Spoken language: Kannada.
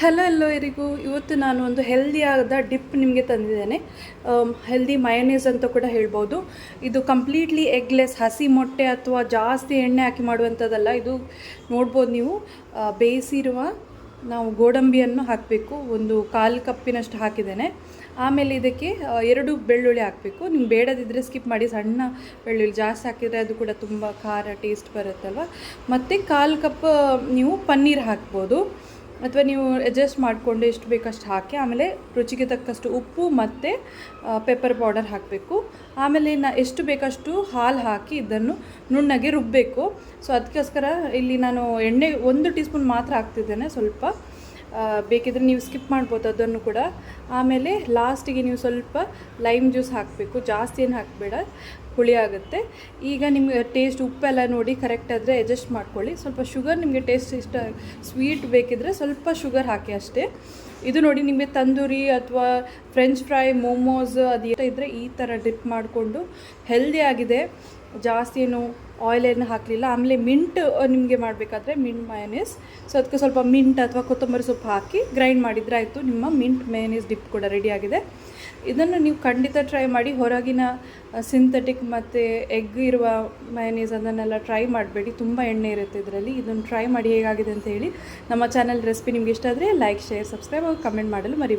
ಹಲೋ ಎಲ್ಲರಿಗೂ ಇವತ್ತು ನಾನು ಒಂದು ಹೆಲ್ದಿಯಾದ ಡಿಪ್ ನಿಮಗೆ ತಂದಿದ್ದೇನೆ. ಹೆಲ್ದಿ ಮಯನೇಸ್ ಅಂತ ಕೂಡ ಹೇಳ್ಬೋದು. ಇದು ಕಂಪ್ಲೀಟ್ಲಿ ಎಗ್ಲೆಸ್ ಹಸಿ ಮೊಟ್ಟೆ ಅಥವಾ ಜಾಸ್ತಿ ಎಣ್ಣೆ ಹಾಕಿ ಮಾಡುವಂಥದ್ದಲ್ಲ. ಇದು ನೋಡ್ಬೋದು ನೀವು. ಬೇಯಿಸಿರುವ ನಾವು ಗೋಡಂಬಿಯನ್ನು ಹಾಕಬೇಕು. ಒಂದು ಕಾಲು ಕಪ್ಪಿನಷ್ಟು ಹಾಕಿದ್ದೇನೆ. ಆಮೇಲೆ ಇದಕ್ಕೆ ಎರಡು ಬೆಳ್ಳುಳ್ಳಿ ಹಾಕಬೇಕು. ನಿಮ್ಗೆ ಬೇಡದಿದ್ದರೆ ಸ್ಕಿಪ್ ಮಾಡಿ. ಸಣ್ಣ ಬೆಳ್ಳುಳ್ಳಿ ಜಾಸ್ತಿ ಹಾಕಿದರೆ ಅದು ಕೂಡ ತುಂಬ ಖಾರ ಟೇಸ್ಟ್ ಬರುತ್ತಲ್ವ? ಮತ್ತು ಕಾಲು ಕಪ್ ನೀವು ಪನ್ನೀರ್ ಹಾಕ್ಬೋದು. ಅಥವಾ ನೀವು ಅಡ್ಜಸ್ಟ್ ಮಾಡಿಕೊಂಡು ಎಷ್ಟು ಬೇಕಷ್ಟು ಹಾಕಿ, ಆಮೇಲೆ ರುಚಿಗೆ ತಕ್ಕಷ್ಟು ಉಪ್ಪು ಮತ್ತು ಪೆಪ್ಪರ್ ಪೌಡರ್ ಹಾಕಬೇಕು. ಆಮೇಲೆ ನಾ ಎಷ್ಟು ಬೇಕಷ್ಟು ಹಾಲು ಹಾಕಿ ಇದನ್ನು ನುಣ್ಣಗೆ ರುಬ್ಬಬೇಕು ಸೊ ಅದಕ್ಕೋಸ್ಕರ ಇಲ್ಲಿ ನಾನು ಎಣ್ಣೆ ಒಂದು ಟೀ ಸ್ಪೂನ್ ಮಾತ್ರ ಹಾಕ್ತಿದ್ದೇನೆ ಸ್ವಲ್ಪ. ಬೇಕಿದ್ರೆ ನೀವು ಸ್ಕಿಪ್ ಮಾಡ್ಬೋದು ಅದನ್ನು ಕೂಡ. ಆಮೇಲೆ ಲಾಸ್ಟಿಗೆ ನೀವು ಸ್ವಲ್ಪ ಲೈಮ್ ಜ್ಯೂಸ್ ಹಾಕಬೇಕು. ಜಾಸ್ತಿ ಏನು ಹಾಕಬೇಡ, ಹುಳಿ ಆಗುತ್ತೆ. ಈಗ ನಿಮಗೆ ಟೇಸ್ಟ್ ಉಪ್ಪೆಲ್ಲ ನೋಡಿ ಕರೆಕ್ಟ್ ಆದರೆ ಅಡ್ಜಸ್ಟ್ ಮಾಡ್ಕೊಳ್ಳಿ. ಸ್ವಲ್ಪ ಶುಗರ್ ನಿಮಗೆ ಟೇಸ್ಟ್ ಇಷ್ಟ ಸ್ವೀಟ್ ಬೇಕಿದ್ರೆ ಸ್ವಲ್ಪ ಶುಗರ್ ಹಾಕಿ ಅಷ್ಟೇ. ಇದು ನೋಡಿ ನಿಮಗೆ ತಂದೂರಿ ಅಥವಾ ಫ್ರೆಂಚ್ ಫ್ರೈ ಮೋಮೋಸ್ ಅದು ಇದ್ದರೆ ಈ ಥರ ಡಿಪ್ ಮಾಡಿಕೊಂಡು ಹೆಲ್ದಿ ಆಗಿದೆ. ಜಾಸ್ತಿ ಏನು ಆಯಿಲ್ ಏನು ಹಾಕಲಿಲ್ಲ. ಆಮೇಲೆ ಮಿಂಟ್ ನಿಮಗೆ ಮಾಡಬೇಕಾದ್ರೆ ಮಿಂಟ್ ಮಯನೀಸ್ ಸೊ ಅದಕ್ಕೆ ಸ್ವಲ್ಪ ಮಿಂಟ್ ಅಥವಾ ಕೊತ್ತಂಬರಿ ಸೊಪ್ಪು ಹಾಕಿ ಗ್ರೈಂಡ್ ಮಾಡಿದರೆ ಆಯಿತು. ನಿಮ್ಮ ಮಿಂಟ್ ಮಯನೀಸ್ ಡಿಪ್ ಕೂಡ ರೆಡಿಯಾಗಿದೆ ಇದನ್ನು ನೀವು ಖಂಡಿತ ಟ್ರೈ ಮಾಡಿ. ಹೊರಗಿನ ಸಿಂಥೆಟಿಕ್ ಮತ್ತು ಎಗ್ ಇರುವ ಮಯನೀಸ್ ಅದನ್ನೆಲ್ಲ ಟ್ರೈ ಮಾಡಬೇಡಿ. ತುಂಬ ಎಣ್ಣೆ ಇರುತ್ತೆ ಇದರಲ್ಲಿ. ಇದನ್ನು ಟ್ರೈ ಮಾಡಿ ಹೇಗಾಗಿದೆ ಅಂತ ಹೇಳಿ ನಮ್ಮ ಚಾನಲ್ ರೆಸಿಪಿ ನಿಮ್ಗೆ ಇಷ್ಟ ಆದರೆ ಲೈಕ್ ಶೇರ್ ಸಬ್ಸ್ಕ್ರೈಬ್ ಕಮೆಂಟ್ ಮಾಡಲು ಮರಿ